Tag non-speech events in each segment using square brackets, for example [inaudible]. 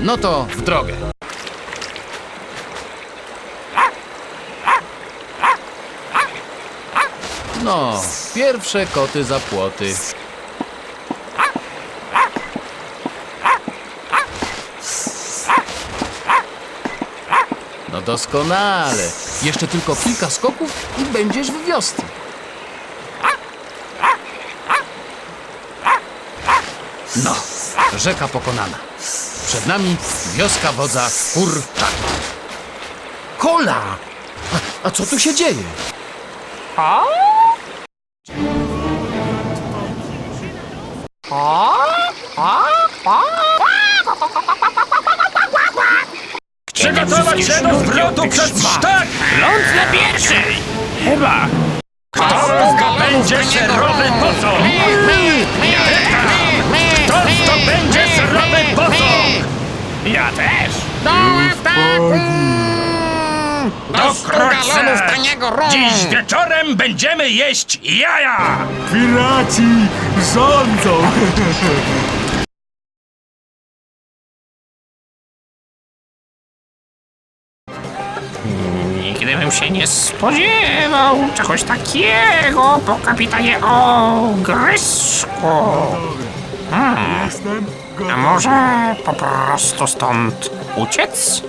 No to w drogę. No, pierwsze koty za płoty. No doskonale. Jeszcze tylko kilka skoków i będziesz w wiosce. No, rzeka pokonana. Przed nami wioska wodza Kurczak. Kola! A, a co tu się dzieje? Przygotować się do zwrotu przez sztak! Ląd na pierwszej! Chyba! Kto będzie serowy posąg? Kto Ja też! Wkrótce! Dziś wieczorem będziemy jeść jaja! Piraci rządzą! [laughs] Nigdy bym się nie spodziewał czegoś takiego po kapitanie Ogrysku. Jestem A może po prostu stąd uciec?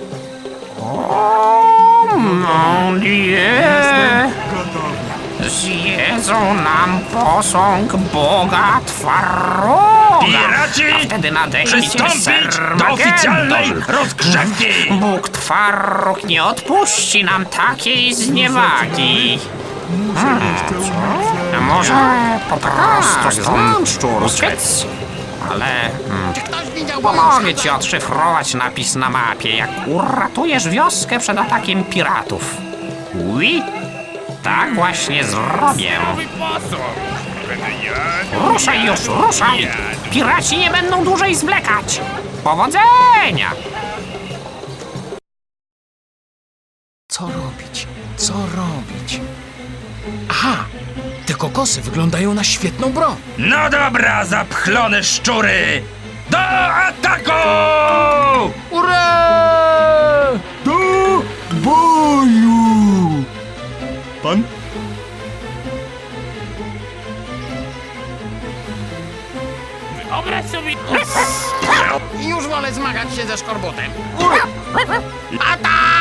O, Dieu! Gotowy. Zjedzą nam posąg Boga Twaroga! Piraci! A wtedy nadejdzie Przystąpić do Sermagedon. oficjalnej rozgrzewki! Bóg Twarog nie odpuści nam takiej zniewagi. Muszę umyć A może po prostu stąd uciec? Ale mm, pomogę ci odszyfrować napis na mapie, jak uratujesz wioskę przed atakiem piratów. Oui, tak właśnie zrobię. Ruszaj już, ruszaj! Piraci nie będą dłużej zwlekać. Powodzenia! Co robić? Co robić? Aha! Te kokosy wyglądają na świetną broń. No dobra, zapchlone szczury! Do ataku! Ura! Do boju! Pan? Wyobraź sobie... Już wolę zmagać się ze szkorbutem. Atak!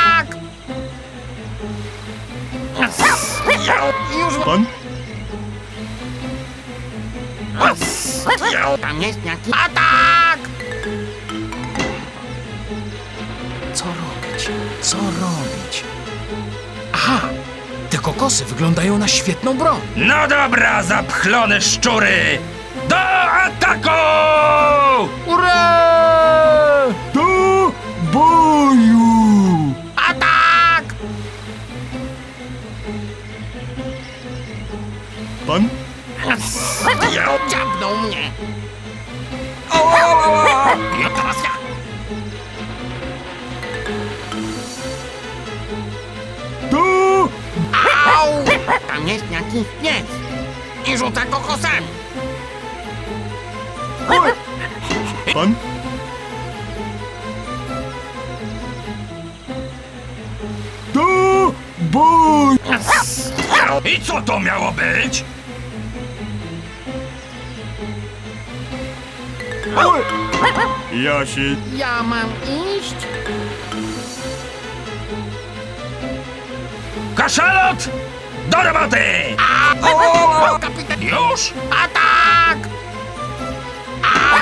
Już Pan? tam jest jaki... Atak! Co robić? Co robić? Aha! Te kokosy wyglądają na świetną broń. No dobra, zapchlone szczury! Do ataku! Ura! Pan? Dziabnął mnie. I teraz ja. Do... Au! Tam jest jakiś pies. I rzuca kokosami. Pan? Do boju! I co to miało być? Ja się... Ja mam iść? Kaszalot! Do roboty! Kapitan... Już? Atak!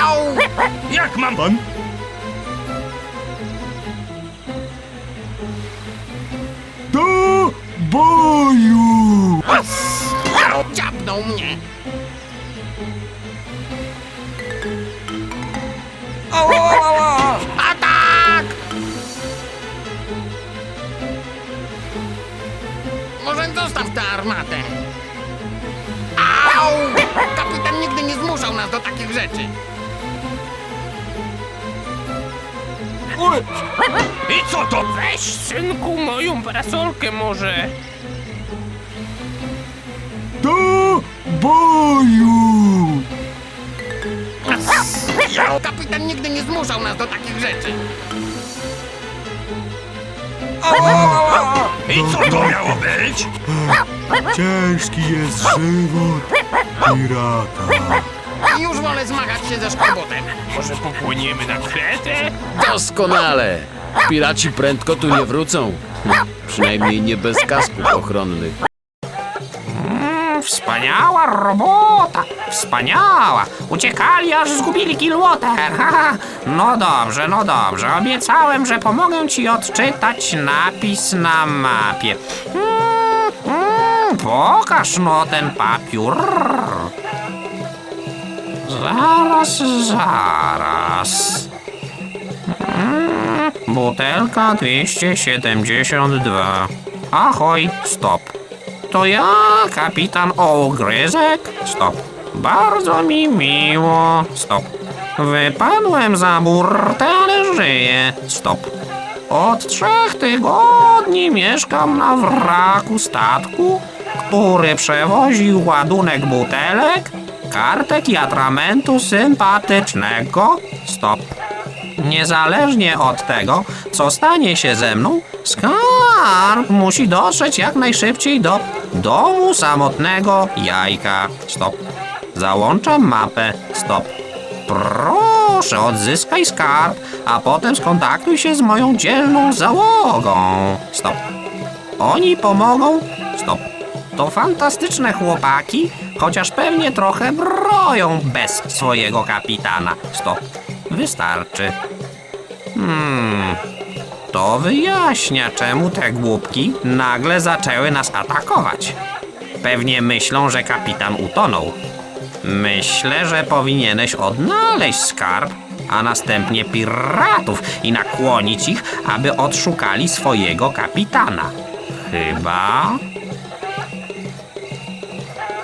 Au! Jak mam... Pan? Do boju! Dziabnął mnie. Armatę. Au! Kapitan nigdy nie zmuszał nas do takich rzeczy. I co to? Weź, synku, moją parasolkę może. Do boju! Kapitan nigdy nie zmuszał nas do takich rzeczy. I co to miało być? Ciężki jest żywot pirata. Już wolę zmagać się ze szkobotem. Może popłyniemy na Kretę? Doskonale! Piraci prędko tu nie wrócą. Przynajmniej nie bez kasków ochronnych. Wspaniała robota! Wspaniała! Uciekali, aż zgubili! Haha! [laughs] No dobrze, no dobrze. Obiecałem, że pomogę ci odczytać napis na mapie. Mm, mm, pokaż no ten papiur. Zaraz, zaraz. Mm, butelka 272. Ahoj, stop. To ja, kapitan Ogryzek? Stop. Bardzo mi miło. Stop. Wypadłem za burtę, ale żyję. Stop. Od trzech tygodni mieszkam na wraku statku, który przewoził ładunek butelek, kartek i atramentu sympatycznego. Stop. Niezależnie od tego, co stanie się ze mną, skarb musi dotrzeć jak najszybciej do domu samotnego jajka. Stop. Załączam mapę. Stop. Proszę, odzyskaj skarb, a potem skontaktuj się z moją dzielną załogą. Stop. Oni pomogą? Stop. To fantastyczne chłopaki, chociaż pewnie trochę broją bez swojego kapitana. Stop. Wystarczy. To wyjaśnia, czemu te głupki nagle zaczęły nas atakować. Pewnie myślą, że kapitan utonął. Myślę, że powinieneś odnaleźć skarb, a następnie piratów i nakłonić ich, aby odszukali swojego kapitana. Chyba